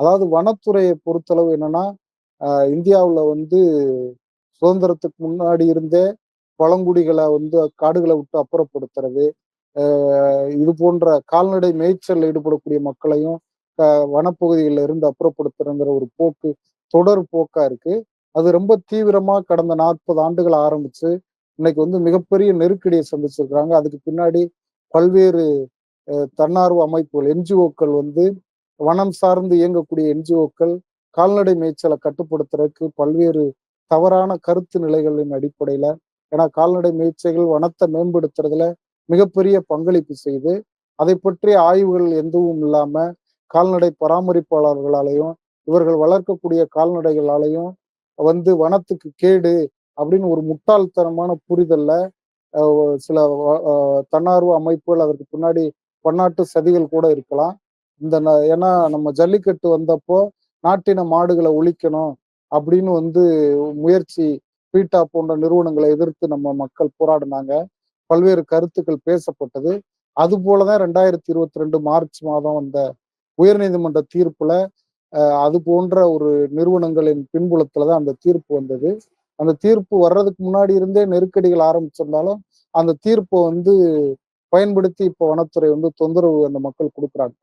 அதாவது வனத்துறையை பொறுத்தளவு என்னன்னா இந்தியாவில் வந்து சுதந்திரத்துக்கு முன்னாடி இருந்தே பழங்குடிகளை வந்து காடுகளை விட்டு அப்புறப்படுத்துறது இது போன்ற கால்நடை மேய்ச்சல் ஈடுபடக்கூடிய மக்களையும் வனப்பகுதிகளில் இருந்து அப்புறப்படுத்துறங்கிற ஒரு போக்கு தொடர் போக்கா இருக்கு. அது ரொம்ப தீவிரமா கடந்த நாற்பது ஆண்டுகள் ஆரம்பிச்சு இன்னைக்கு வந்து மிகப்பெரிய நெருக்கடியை சந்திச்சிருக்கிறாங்க. அதுக்கு பின்னாடி பல்வேறு தன்னார்வ அமைப்புகள் என்ஜிஓக்கள் வந்து வனம் சார்ந்து இயங்கக்கூடிய என்ஜிஓக்கள் கால்நடை மேய்ச்சலை கட்டுப்படுத்துறதுக்கு பல்வேறு தவறான கருத்து நிலைகளின் அடிப்படையில ஏன்னா கால்நடை மேய்ச்சைகள் வனத்தை மேம்படுத்துறதுல மிகப்பெரிய பங்களிப்பு செய்து அதை பற்றிய ஆய்வுகள் எதுவும் இல்லாம கால்நடை பராமரிப்பாளர்களாலையும் இவர்கள் வளர்க்கக்கூடிய கால்நடைகளாலையும் வந்து வனத்துக்கு கேடு அப்படின்னு ஒரு முட்டாள்தனமான புரிதல்ல சில தன்னார்வ அமைப்புகள் அதற்கு பின்னாடி பன்னாட்டு சதிகள் கூட இருக்கலாம். இந்த ஏன்னா நம்ம ஜல்லிக்கட்டு வந்தப்போ நாட்டின மாடுகளை ஒழிக்கணும் அப்படின்னு வந்து முயற்சி பீட்டா போன்ற நிறுவனங்களை எதிர்த்து நம்ம மக்கள் போராடினாங்க. பல்வேறு கருத்துக்கள் பேசப்பட்டது. அது போலதான் ரெண்டாயிரத்தி இருபத்தி ரெண்டு மார்ச் மாதம் வந்த உயர்நீதிமன்ற தீர்ப்புல அது போன்ற ஒரு நிறுவனங்களின் பின்புலத்துலதான் அந்த தீர்ப்பு வந்தது. அந்த தீர்ப்பு வர்றதுக்கு முன்னாடி இருந்தே நெருக்கடிகள் ஆரம்பிச்சிருந்தாலும் அந்த தீர்ப்பை வந்து பயன்படுத்தி இப்போ வனத்துறை வந்து தொந்தரவு அந்த மக்கள் கொடுக்குறாங்க.